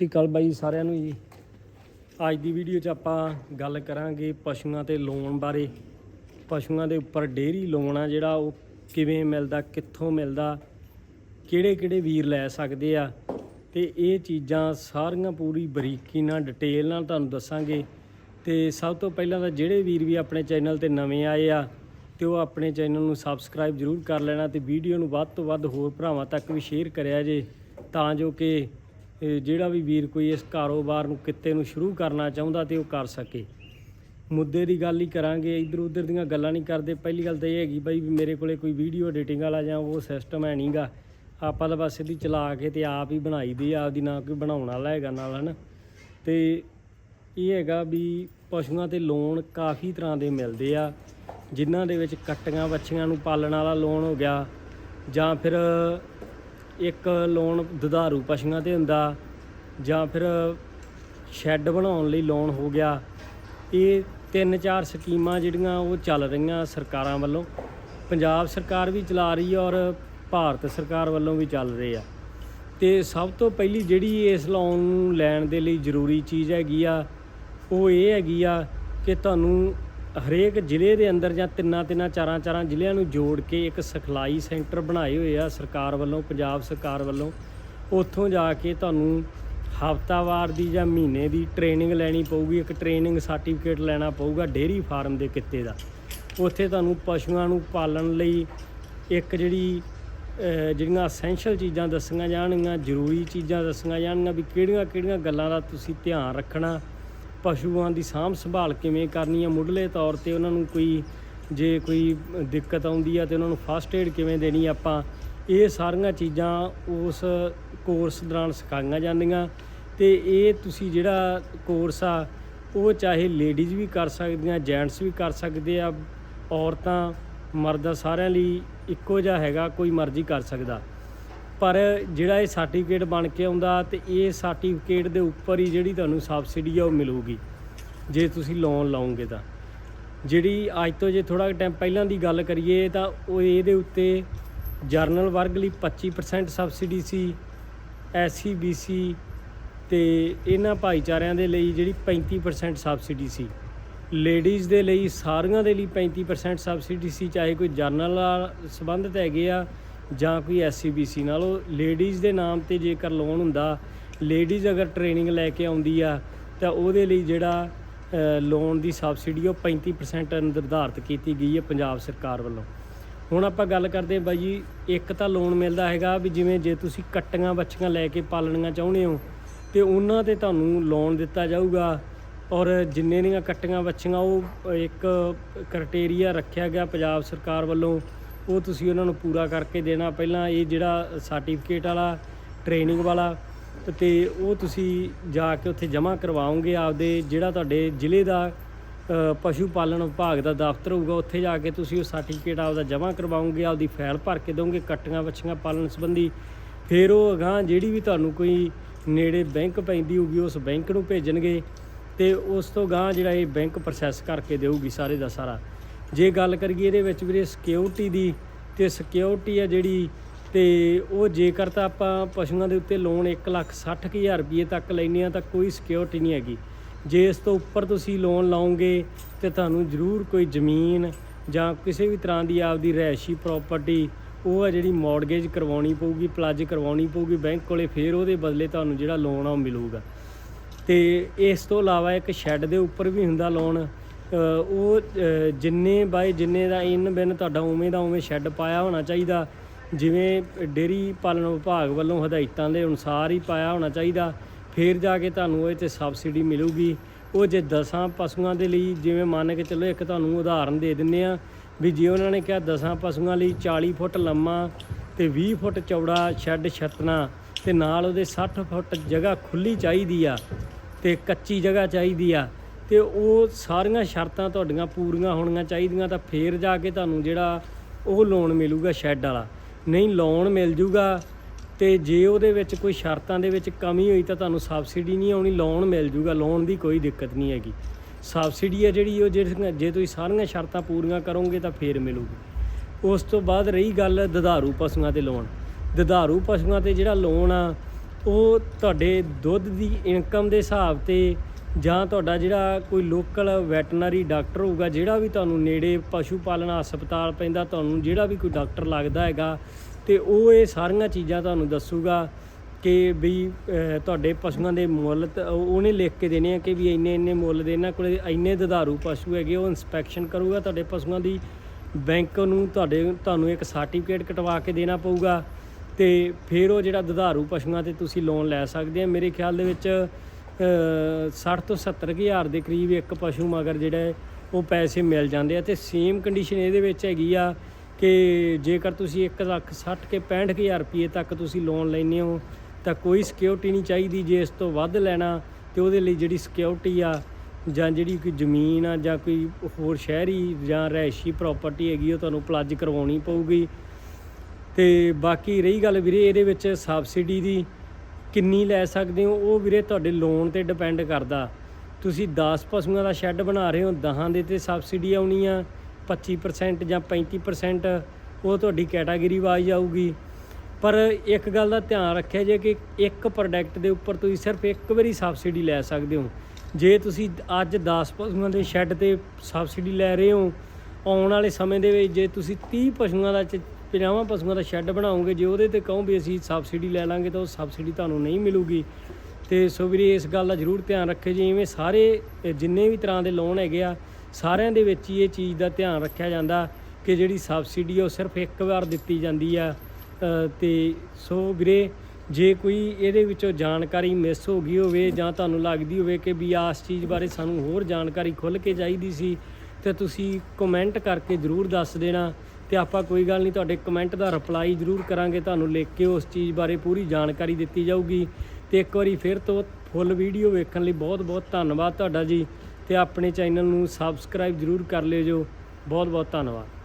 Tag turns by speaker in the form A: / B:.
A: ਸਤਿ ਸ਼੍ਰੀ ਅਕਾਲ ਬਾਈ ਸਾਰਿਆਂ ਨੂੰ ਜੀ। ਅੱਜ ਦੀ ਵੀਡੀਓ 'ਚ ਆਪਾਂ ਗੱਲ ਕਰਾਂਗੇ ਪਸ਼ੂਆਂ ਤੇ ਲੋਨ ਬਾਰੇ। ਪਸ਼ੂਆਂ ਦੇ ਉੱਪਰ ਡੇਅਰੀ ਲੋਨ ਆ ਜਿਹੜਾ ਉਹ ਕਿਵੇਂ ਮਿਲਦਾ, ਕਿੱਥੋਂ ਮਿਲਦਾ ਕਿਹੜੇ ਕਿਹੜੇ ਵੀਰ ਲੈ ਸਕਦੇ ਆ। ਤੇ ਇਹ ਚੀਜ਼ਾਂ ਸਾਰੀਆਂ ਪੂਰੀ ਬਰੀਕੀ ਨਾਲ ਡਿਟੇਲ ਨਾਲ ਤੁਹਾਨੂੰ ਦੱਸਾਂਗੇ। ਤੇ ਸਭ ਤੋਂ ਪਹਿਲਾਂ ਤਾਂ ਜਿਹੜੇ ਵੀਰ ਵੀ ਆਪਣੇ ਚੈਨਲ ਤੇ ਨਵੇਂ ਆਏ ਆ, ਤੇ ਉਹ ਆਪਣੇ ਚੈਨਲ ਨੂੰ ਸਬਸਕ੍ਰਾਈਬ ਜ਼ਰੂਰ ਕਰ ਲੈਣਾ ਤੇ ਵੀਡੀਓ ਨੂੰ ਵੱਧ ਤੋਂ ਵੱਧ ਹੋਰ ਭਰਾਵਾਂ ਤੱਕ ਵੀ ਸ਼ੇਅਰ ਕਰਿਆ ਜੇ। ਤਾਂ ਜੋ ਕਿ ਜਿਹੜਾ ਵੀ ਵੀਰ ਕੋਈ ਇਸ ਕਾਰੋਬਾਰ ਨੂੰ ਕਿੱਤੇ ਨੂੰ ਸ਼ੁਰੂ ਕਰਨਾ ਚਾਹੁੰਦਾ ਤੇ ਉਹ ਕਰ ਸਕੇ। ਮੁੱਦੇ ਦੀ ਗੱਲ ਹੀ ਕਰਾਂਗੇ, ਇਧਰ ਉਧਰ ਦੀਆਂ ਗੱਲਾਂ ਨਹੀਂ ਕਰਦੇ। ਪਹਿਲੀ ਗੱਲ ਤਾਂ ਇਹ ਹੈਗੀ ਬਾਈ ਵੀ ਮੇਰੇ ਕੋਲੇ ਕੋਈ ਵੀਡੀਓ ਐਡੀਟਿੰਗ ਵਾਲਾ ਜਾਂ ਉਹ ਸਿਸਟਮ ਹੈ ਨਹੀਂਗਾ। ਆਪਾਂ ਤਾਂ ਬਸ ਇਹਦੀ ਚਲਾ ਕੇ ਤੇ ਆਪ ਹੀ ਬਣਾਈ ਦੀ ਆਪਦੀ ਨਾ ਕੋਈ ਬਣਾਉਣ ਵਾਲਾ ਹੈਗਾ ਨਾਲ, ਹਨ। ਤੇ ਇਹ ਹੈਗਾ ਵੀ ਪਸ਼ੂਆਂ ਤੇ ਲੋਨ ਕਾਫੀ ਤਰ੍ਹਾਂ ਦੇ ਮਿਲਦੇ ਆ, ਜਿਨ੍ਹਾਂ ਦੇ ਵਿੱਚ ਕੱਟੀਆਂ ਵੱਛੀਆਂ ਨੂੰ ਪਾਲਣ ਵਾਲਾ ਲੋਨ ਹੋ ਗਿਆ ਜਾਂ ਫਿਰ ਇੱਕ ਲੋਨ ਦੁਧਾਰੂ ਪਸ਼ੂਆਂ ਤੇ ਹੁੰਦਾ ਜਾਂ ਫਿਰ ਸ਼ੈੱਡ ਬਣਾਉਣ ਲਈ ਲੋਨ ਹੋ ਗਿਆ। ਇਹ ਤਿੰਨ ਚਾਰ ਸਕੀਮਾਂ ਜਿਹੜੀਆਂ ਉਹ ਚੱਲ ਰਹੀਆਂ ਸਰਕਾਰਾਂ ਵੱਲੋਂ। ਪੰਜਾਬ ਸਰਕਾਰ ਵੀ ਚਲਾ ਰਹੀ ਹੈ ਔਰ ਭਾਰਤ ਸਰਕਾਰ ਵੱਲੋਂ ਵੀ ਚੱਲ ਰਹੇ ਆ। ਤੇ ਸਭ ਤੋਂ ਪਹਿਲੀ ਜਿਹੜੀ ਇਸ ਲੋਨ ਨੂੰ ਲੈਣ ਦੇ ਲਈ ਜ਼ਰੂਰੀ ਚੀਜ਼ ਹੈਗੀ ਆ, ਉਹ ਇਹ ਹੈਗੀ ਆ ਕਿ ਤੁਹਾਨੂੰ ਹਰੇਕ ਜ਼ਿਲ੍ਹੇ ਦੇ ਅੰਦਰ ਜਾਂ ਤਿੰਨਾਂ ਤਿੰਨਾਂ ਚਾਰਾਂ ਚਾਰਾਂ ਜ਼ਿਲ੍ਹਿਆਂ ਨੂੰ ਜੋੜ ਕੇ ਇੱਕ ਸਿਖਲਾਈ ਸੈਂਟਰ ਬਣਾਏ ਹੋਏ ਆ ਸਰਕਾਰ ਵੱਲੋਂ, ਪੰਜਾਬ ਸਰਕਾਰ ਵੱਲੋਂ। ਉੱਥੋਂ ਜਾ ਕੇ ਤੁਹਾਨੂੰ ਹਫਤਾਵਾਰ ਦੀ ਜਾਂ ਮਹੀਨੇ ਦੀ ਟ੍ਰੇਨਿੰਗ ਲੈਣੀ ਪਊਗੀ, ਇੱਕ ਟ੍ਰੇਨਿੰਗ ਸਰਟੀਫਿਕੇਟ ਲੈਣਾ ਪਊਗਾ ਡੇਅਰੀ ਫਾਰਮ ਦੇ ਕਿੱਤੇ ਦਾ। ਉੱਥੇ ਤੁਹਾਨੂੰ ਪਸ਼ੂਆਂ ਨੂੰ ਪਾਲਣ ਲਈ ਇੱਕ ਜਿਹੜੀ ਜਿਹੜੀਆਂ ਅਸੈਂਸ਼ੀਅਲ ਚੀਜ਼ਾਂ ਦੱਸੀਆਂ ਜਾਣਗੀਆਂ, ਜ਼ਰੂਰੀ ਚੀਜ਼ਾਂ ਦੱਸੀਆਂ ਜਾਣਗੀਆਂ ਵੀ ਕਿਹੜੀਆਂ ਕਿਹੜੀਆਂ ਗੱਲਾਂ ਦਾ ਤੁਸੀਂ ਧਿਆਨ ਰੱਖਣਾ। ਪਸ਼ੂਆਂ ਦੀ ਸਾਂਭ ਸੰਭਾਲ ਕਿਵੇਂ ਕਰਨੀ ਹੈ ਮੁੱਢਲੇ ਤੌਰ ਤੇ ਉਹਨਾਂ ਨੂੰ ਕੋਈ, ਜੇ ਕੋਈ ਦਿੱਕਤ ਆਉਂਦੀ ਆ ਤੇ ਉਹਨਾਂ ਨੂੰ ਫਸਟ ਏਡ ਕਿਵੇਂ ਦੇਣੀ ਆਪਾਂ, ਇਹ ਸਾਰੀਆਂ ਚੀਜ਼ਾਂ ਉਸ ਕੋਰਸ ਦੌਰਾਨ ਸਿਖਾਈਆਂ ਜਾਂਦੀਆਂ। ਤੇ ਇਹ ਤੁਸੀਂ ਜਿਹੜਾ ਕੋਰਸ ਆ, ਉਹ ਚਾਹੇ ਲੇਡੀਜ਼ ਵੀ ਕਰ ਸਕਦੀਆਂ ਜੈਂਟਸ ਵੀ ਕਰ ਸਕਦੇ ਆ, ਔਰਤਾਂ, ਮਰਦਾਂ ਸਾਰਿਆਂ ਲਈ ਇੱਕੋ ਜਿਹਾ ਹੈਗਾ, ਕੋਈ ਮਰਜ਼ੀ ਕਰ ਸਕਦਾ। ਪਰ ਜਿਹੜਾ ਇਹ ਸਰਟੀਫਿਕੇਟ ਬਣ ਕੇ ਆਉਂਦਾ ਤੇ ਇਹ ਸਰਟੀਫਿਕੇਟ ਦੇ ਉੱਪਰ ਹੀ ਜਿਹੜੀ ਤੁਹਾਨੂੰ ਸਬਸਿਡੀ ਆ ਉਹ ਮਿਲੂਗੀ, ਜੇ ਤੁਸੀਂ ਲੋਨ ਲਾਓਗੇ ਤਾਂ। ਜਿਹੜੀ ਅੱਜ ਤੋਂ ਜੇ ਥੋੜਾ ਟਾਈਮ ਪਹਿਲਾਂ ਦੀ ਗੱਲ ਕਰੀਏ ਤਾਂ ਉਹ ਇਹਦੇ ਉੱਤੇ ਜਰਨਲ ਵਰਗ ਲਈ 25% ਸਬਸਿਡੀ ਸੀ ਐਸਸੀ ਬੀਸੀ ਤੇ ਇਹਨਾਂ ਭਾਈਚਾਰਿਆਂ ਦੇ ਲਈ ਜਿਹੜੀ 35% ਸਬਸਿਡੀ ਸੀ। ਲੇਡੀਜ਼ ਦੇ ਲਈ ਸਾਰੀਆਂ ਦੇ ਲਈ 35% ਸਬਸਿਡੀ ਸੀ, ਚਾਹੇ ਕੋਈ ਜਰਨਲ ਨਾਲ ਸੰਬੰਧਿਤ ਹੈਗੇ ਆ ਜਾਂ ਕੋਈ ਐਸਸੀਬੀਸੀ ਨਾਲ, ਉਹ ਲੇਡੀਜ਼ ਦੇ ਨਾਮ ਤੇ ਜੇਕਰ ਲੋਨ ਹੁੰਦਾ ਲੇਡੀਜ਼ ਅਗਰ ਟ੍ਰੇਨਿੰਗ ਲੈ ਕੇ ਆਉਂਦੀ ਆ, ਤਾਂ ਉਹਦੇ ਲਈ ਜਿਹੜਾ ਲੋਨ ਦੀ ਸਬਸਿਡੀ ਉਹ 35% ਨਿਰਧਾਰਤ ਕੀਤੀ ਗਈ ਹੈ ਪੰਜਾਬ ਸਰਕਾਰ ਵੱਲੋਂ। ਹੁਣ ਆਪਾਂ ਗੱਲ ਕਰਦੇ ਬਾਈ ਜੀ, ਇੱਕ ਤਾਂ ਲੋਨ ਮਿਲਦਾ ਹੈਗਾ ਵੀ ਜਿਵੇਂ ਜੇ ਤੁਸੀਂ ਕੱਟੀਆਂ ਬੱਚੀਆਂ ਲੈ ਕੇ ਪਾਲਣੀਆਂ ਚਾਹੁੰਦੇ ਹੋ, ਤੇ ਉਹਨਾਂ ਤੇ ਤੁਹਾਨੂੰ ਲੋਨ ਦਿੱਤਾ ਜਾਊਗਾ, ਔਰ ਜਿੰਨੇ ਦੀਆਂ ਕੱਟੀਆਂ ਬੱਚੀਆਂ, ਉਹ ਇੱਕ ਕ੍ਰਾਈਟੇਰੀਆ ਰੱਖਿਆ ਗਿਆ ਪੰਜਾਬ ਸਰਕਾਰ ਵੱਲੋਂ ਉਹ ਤੁਸੀਂ ਉਹਨਾਂ ਨੂੰ ਪੂਰਾ ਕਰਕੇ ਦੇਣਾ। ਪਹਿਲਾਂ ਇਹ ਜਿਹੜਾ ਸਰਟੀਫਿਕੇਟ ਵਾਲਾ ਟ੍ਰੇਨਿੰਗ ਵਾਲਾ, ਤੇ ਉਹ ਤੁਸੀਂ ਜਾ ਕੇ ਉੱਥੇ ਜਮ੍ਹਾਂ ਕਰਵਾਓਗੇ। ਆਪਦੇ ਜਿਹੜਾ ਤੁਹਾਡੇ ਜ਼ਿਲ੍ਹੇ ਦਾ ਪਸ਼ੂ ਪਾਲਣ ਵਿਭਾਗ ਦਾ ਦਫ਼ਤਰ ਹੋਊਗਾ, ਉੱਥੇ ਜਾ ਕੇ ਤੁਸੀਂ ਉਹ ਸਰਟੀਫਿਕੇਟ ਆਪਦਾ ਜਮ੍ਹਾਂ ਕਰਵਾਓਗੇ, ਆਪਦੀ ਫਾਈਲ ਭਰ ਕੇ ਦੋਗੇ, ਕੱਟੀਆਂ ਵੱਛੀਆਂ ਪਾਲਣ ਸੰਬੰਧੀ। ਫਿਰ ਉਹ ਅਗਾਂਹ ਜਿਹੜੀ ਵੀ ਤੁਹਾਨੂੰ ਕੋਈ ਨੇੜੇ ਬੈਂਕ ਪੈਂਦੀ ਹੋਊਗੀ, ਉਸ ਬੈਂਕ ਨੂੰ ਭੇਜਣਗੇ ਤੇ ਉਸ ਤੋਂ ਗਾਂ ਜਿਹੜਾ ਇਹ ਬੈਂਕ ਪ੍ਰੋਸੈਸ ਕਰਕੇ ਦੇਊਗੀ ਸਾਰੇ ਦਾ ਸਾਰਾ। ਜੇ ਗੱਲ ਕਰੀਏ ਇਹਦੇ ਵਿੱਚ ਵੀਰੇ ਸਿਕਿਉਰਿਟੀ ਦੀ ਤੇ ਸਿਕਿਉਰਿਟੀ ਹੈ ਜਿਹੜੀ ਤੇ ਉਹ ਜੇਕਰ ਤਾਂ ਆਪਾਂ ਪਸ਼ੂਆਂ ਦੇ ਉੱਤੇ ਲੋਨ 1,60,000 ਰੁਪਏ ਤੱਕ ਲੈਨੇ ਆ ਤਾਂ ਕੋਈ ਸਿਕਿਉਰਿਟੀ ਨਹੀਂ ਹੈਗੀ। ਜੇ ਇਸ ਤੋਂ ਉੱਪਰ ਤੁਸੀਂ ਲੋਨ ਲਾਓਗੇ ਤੇ ਤੁਹਾਨੂੰ ਜ਼ਰੂਰ ਕੋਈ ਜ਼ਮੀਨ ਜਾਂ ਕਿਸੇ ਵੀ ਤਰ੍ਹਾਂ ਦੀ ਆਪਦੀ ਰੈਸ਼ੀ ਪ੍ਰਾਪਰਟੀ ਉਹ ਹੈ ਜਿਹੜੀ ਮੌਰਗੇਜ ਕਰਵਾਉਣੀ ਪਊਗੀ ਪਲਾਜ ਕਰਵਾਉਣੀ ਪਊਗੀ ਬੈਂਕ ਕੋਲੇ ਫੇਰ ਉਹਦੇ ਬਦਲੇ ਤੁਹਾਨੂੰ ਜਿਹੜਾ ਲੋਨ ਆ ਉਹ ਮਿਲੂਗਾ। ਤੇ ਇਸ ਤੋਂ ਇਲਾਵਾ ਇੱਕ ਸ਼ੈੱਡ ਦੇ ਉੱਪਰ ਵੀ ਹੁੰਦਾ ਲੋਨ ਉਹ ਜਿੰਨੇ ਬਾਏ ਜਿੰਨੇ ਦਾ ਇਨ ਬਿਨ ਤੁਹਾਡਾ ਉਵੇਂ ਦਾ ਉਵੇਂ ਸ਼ੈੱਡ ਪਾਇਆ ਹੋਣਾ ਚਾਹੀਦਾ। ਜਿਵੇਂ ਡੇਰੀ ਪਾਲਣ ਵਿਭਾਗ ਵੱਲੋਂ ਹਦਾਇਤਾਂ ਦੇ ਅਨੁਸਾਰ ਹੀ ਪਾਇਆ ਹੋਣਾ ਚਾਹੀਦਾ। ਫਿਰ ਜਾ ਕੇ ਤੁਹਾਨੂੰ ਉਹ ਤੇ ਸਬਸਿਡੀ ਮਿਲੂਗੀ। ਉਹ ਜੇ ਦਸਾਂ ਪਸ਼ੂਆਂ ਦੇ ਲਈ ਜਿਵੇਂ ਮੰਨ ਕੇ ਚੱਲੋ ਇੱਕ ਤੁਹਾਨੂੰ ਉਦਾਹਰਨ ਦੇ ਦਿੰਨੇ ਆ ਵੀ ਜੇ ਉਹਨਾਂ ਨੇ ਕਿਹਾ ਦਸਾਂ ਪਸ਼ੂਆਂ ਲਈ 40 ਫੁੱਟ ਲੰਮਾ ਤੇ 20 ਫੁੱਟ ਚੌੜਾ ਸ਼ੈੱਡ ਛੱਤਣਾ ਤੇ ਨਾਲ ਉਹਦੇ 60 ਫੁੱਟ ਜਗ੍ਹਾ ਖੁੱਲੀ ਚਾਹੀਦੀ ਆ ਤੇ ਕੱਚੀ ਜਗ੍ਹਾ ਚਾਹੀਦੀ ਆ ਤੇ ਉਹ ਸਾਰੀਆਂ ਸ਼ਰਤਾਂ ਤੁਹਾਡੀਆਂ ਪੂਰੀਆਂ ਹੋਣੀਆਂ ਚਾਹੀਦੀਆਂ ਤਾਂ ਫੇਰ ਜਾ ਕੇ ਤੁਹਾਨੂੰ ਜਿਹੜਾ ਉਹ ਲੋਨ ਮਿਲੂਗਾ ਸ਼ੈੱਡ ਵਾਲਾ। ਨਹੀਂ ਲੋਨ ਮਿਲ ਜੂਗਾ ਤੇ ਜੇ ਉਹਦੇ ਵਿੱਚ ਕੋਈ ਸ਼ਰਤਾਂ ਦੇ ਵਿੱਚ ਕਮੀ ਹੋਈ ਤਾਂ ਤੁਹਾਨੂੰ ਸਬਸਿਡੀ ਨਹੀਂ ਆਉਣੀ ਲੋਨ ਮਿਲ ਜੂਗਾ ਲੋਨ ਦੀ ਕੋਈ ਦਿੱਕਤ ਨਹੀਂ ਹੈਗੀ। ਸਬਸਿਡੀ ਹੈ ਜਿਹੜੀ ਉਹ ਜਿਹੜੀਆਂ ਜੇ ਤੁਸੀਂ ਸਾਰੀਆਂ ਸ਼ਰਤਾਂ ਪੂਰੀਆਂ ਕਰੋਗੇ ਤਾਂ ਫੇਰ ਮਿਲੂਗੀ। ਉਸ ਤੋਂ ਬਾਅਦ ਰਹੀ ਗੱਲ ਦਧਾਰੂ ਪਸ਼ੂਆਂ ਤੇ ਲੋਨ ਦਧਾਰੂ ਪਸ਼ੂਆਂ ਤੇ ਜਿਹੜਾ ਲੋਨ ਆ, ਉਹ ਤੁਹਾਡੇ ਦੁੱਧ ਦੀ ਇਨਕਮ ਦੇ ਹਿਸਾਬ ਤੇ ਜਾਂ ਤੁਹਾਡਾ ਜਿਹੜਾ ਕੋਈ ਲੋਕਲ ਵੈਟਰਨਰੀ ਡਾਕਟਰ ਹੋਊਗਾ, ਜਿਹੜਾ ਵੀ ਤੁਹਾਨੂੰ ਨੇੜੇ ਪਸ਼ੂ ਪਾਲਣ ਹਸਪਤਾਲ ਪੈਂਦਾ, ਤੁਹਾਨੂੰ ਜਿਹੜਾ ਵੀ ਕੋਈ ਡਾਕਟਰ ਲੱਗਦਾ ਹੈਗਾ, ਤੇ ਉਹ ਇਹ ਸਾਰੀਆਂ ਚੀਜ਼ਾਂ ਤੁਹਾਨੂੰ ਦੱਸੂਗਾ ਕਿ ਵੀ ਤੁਹਾਡੇ ਪਸ਼ੂਆਂ ਦੇ ਮੁੱਲ ਉਹਨੇ ਲਿਖ ਕੇ ਦੇਣੇ ਆ ਕਿ ਵੀ ਇੰਨੇ ਇੰਨੇ ਮੁੱਲ ਦੇ, ਇਹਨਾਂ ਕੋਲੇ ਇੰਨੇ ਦੁਧਾਰੂ ਪਸ਼ੂ ਹੈਗੇ, ਉਹ ਇਨਸਪੈਕਸ਼ਨ ਕਰੂਗਾ ਤੁਹਾਡੇ ਪਸ਼ੂਆਂ ਦੀ, ਬੈਂਕ ਨੂੰ ਤੁਹਾਡੇ, ਤੁਹਾਨੂੰ ਇੱਕ ਸਰਟੀਫਿਕੇਟ ਕਟਵਾ ਕੇ ਦੇਣਾ ਪਊਗਾ, ਤੇ ਫਿਰ ਉਹ ਜਿਹੜਾ ਦੁਧਾਰੂ ਪਸ਼ੂਆਂ ਤੇ ਤੁਸੀਂ ਲੋਨ ਲੈ ਸਕਦੇ ਆ। ਮੇਰੇ ਖਿਆਲ ਦੇ ਵਿੱਚ 60 ਤੋਂ 70 ਹਜ਼ਾਰ ਦੇ ਕਰੀਬ ਇੱਕ ਪਸ਼ੂ ਮਗਰ ਜਿਹੜਾ ਉਹ ਪੈਸੇ ਮਿਲ ਜਾਂਦੇ ਆ ਤੇ ਸੇਮ ਕੰਡੀਸ਼ਨ ਇਹਦੇ ਵਿੱਚ ਹੈਗੀ ਆ ਕਿ ਜੇਕਰ ਤੁਸੀਂ 1 ਲੱਖ 60 ਕੇ 65 ਹਜ਼ਾਰ ਰੁਪਏ ਤੱਕ ਤੁਸੀਂ ਲੋਨ ਲੈਨੇ ਹੋ, ਤਾਂ ਕੋਈ ਸਿਕਿਉਰਿਟੀ ਨਹੀਂ ਚਾਹੀਦੀ ਜੇ ਇਸ ਤੋਂ ਵੱਧ ਲੈਣਾ ਤੇ ਉਹਦੇ ਲਈ ਜਿਹੜੀ ਸਿਕਿਉਰਿਟੀ ਆ ਜਾਂ ਜਿਹੜੀ ਕੋਈ ਜ਼ਮੀਨ ਆ ਜਾਂ ਕੋਈ ਹੋਰ ਸ਼ਹਿਰੀ ਜਾਂ ਰਹਿਸ਼ੀ ਪ੍ਰਾਪਰਟੀ ਹੈਗੀ ਉਹ ਤੁਹਾਨੂੰ ਪਲੱਜ ਕਰਵਾਉਣੀ ਪਊਗੀ। ਤੇ ਬਾਕੀ ਰਹੀ ਗੱਲ ਵੀਰੇ ਇਹਦੇ ਵਿੱਚ ਸਬਸਿਡੀ ਦੀ ਕਿੰਨੀ ਲੈ ਸਕਦੇ ਹੋ? ਉਹ ਵੀਰੇ ਤੁਹਾਡੇ ਲੋਨ ਤੇ ਡਿਪੈਂਡ ਕਰਦਾ। ਤੁਸੀਂ 10 ਪਸ਼ੂਆਂ ਦਾ ਸ਼ੈੱਡ ਬਣਾ ਰਹੇ ਹੋ 10 ਦੇ ਤੇ ਸਬਸਿਡੀ ਆਉਣੀ ਆ 25% ਜਾਂ 35% ਉਹ ਤੁਹਾਡੀ ਕੈਟਾਗਰੀ ਵਾਈਜ਼ ਆਊਗੀ। ਪਰ ਇੱਕ ਗੱਲ ਦਾ ਧਿਆਨ ਰੱਖਿਆ ਜੇ ਕਿ ਇੱਕ ਪ੍ਰੋਡਕਟ ਦੇ ਉੱਪਰ ਤੁਸੀਂ ਸਿਰਫ ਇੱਕ ਵਾਰੀ ਸਬਸਿਡੀ ਲੈ ਸਕਦੇ ਹੋ। ਜੇ ਤੁਸੀਂ ਅੱਜ 10 ਪਸ਼ੂਆਂ ਦੇ ਸ਼ੈੱਡ ਤੇ ਸਬਸਿਡੀ ਲੈ ਰਹੇ ਹੋ, ਆਉਣ ਵਾਲੇ ਸਮੇਂ ਦੇ ਵਿੱਚ ਜੇ ਤੁਸੀਂ 30 ਪਸ਼ੂਆਂ ਦਾ 50 ਪਸ਼ੂਆਂ ਦਾ ਸ਼ੈੱਡ ਬਣਾਉਂਗੇ ਜੇ ਉਹਦੇ ਤੇ ਕਹੋ ਵੀ ਅਸੀਂ ਸਬਸਿਡੀ ਲੈ ਲਾਂਗੇ ਤਾਂ ਉਹ ਸਬਸਿਡੀ ਤੁਹਾਨੂੰ ਨਹੀਂ ਮਿਲੂਗੀ। ਤੇ ਸੋ ਵੀਰੇ ਇਸ ਗੱਲ ਦਾ ਜ਼ਰੂਰ ਧਿਆਨ ਰੱਖਿਓ ਜੀ ਇਵੇਂ ਸਾਰੇ ਜਿੰਨੇ ਵੀ ਤਰ੍ਹਾਂ ਦੇ ਲੋਨ ਹੈਗੇ ਆ ਸਾਰਿਆਂ ਦੇ ਵਿੱਚ ਹੀ ਇਹ ਚੀਜ਼ ਦਾ ਧਿਆਨ ਰੱਖਿਆ ਜਾਂਦਾ ਕਿ ਜਿਹੜੀ ਸਬਸਿਡੀ ਆ ਉਹ ਸਿਰਫ ਇੱਕ ਵਾਰ ਦਿੱਤੀ ਜਾਂਦੀ ਆ। ਅ, ਤੇ ਸੋ ਵੀਰੇ ਜੇ ਕੋਈ ਇਹਦੇ ਵਿੱਚੋਂ ਜਾਣਕਾਰੀ ਮਿਸ ਹੋ ਗਈ ਹੋਵੇ ਜਾਂ ਤੁਹਾਨੂੰ ਲੱਗਦੀ ਹੋਵੇ ਕਿ ਵੀ ਆਸ ਚੀਜ਼ ਬਾਰੇ ਸਾਨੂੰ ਹੋਰ ਜਾਣਕਾਰੀ ਖੁੱਲ੍ਹ ਕੇ ਚਾਹੀਦੀ ਸੀ ਤੇ ਤੁਸੀਂ ਕਮੈਂਟ ਕਰਕੇ ਜ਼ਰੂਰ ਦੱਸ ਦੇਣਾ। ਤੇ ਆਪਾਂ ਕੋਈ ਗੱਲ ਨਹੀਂ, ਤੁਹਾਡੇ ਕਮੈਂਟ ਦਾ ਰਿਪਲਾਈ ਜ਼ਰੂਰ ਕਰਾਂਗੇ। ਤੁਹਾਨੂੰ ਲਿਖ ਕੇ ਉਸ ਚੀਜ਼ ਬਾਰੇ ਪੂਰੀ ਜਾਣਕਾਰੀ ਦਿੱਤੀ ਜਾਊਗੀ। ਤੇ ਇੱਕ ਵਾਰੀ ਫਿਰ ਤੋਂ ਫੁੱਲ ਵੀਡੀਓ ਵੇਖਣ ਲਈ ਬਹੁਤ ਬਹੁਤ ਧੰਨਵਾਦ ਤੁਹਾਡਾ ਜੀ। ਤੇ ਆਪਣੇ ਚੈਨਲ ਨੂੰ ਸਬਸਕ੍ਰਾਈਬ ਜ਼ਰੂਰ ਕਰ ਲਿਓ ਜੋ। ਬਹੁਤ ਬਹੁਤ ਧੰਨਵਾਦ।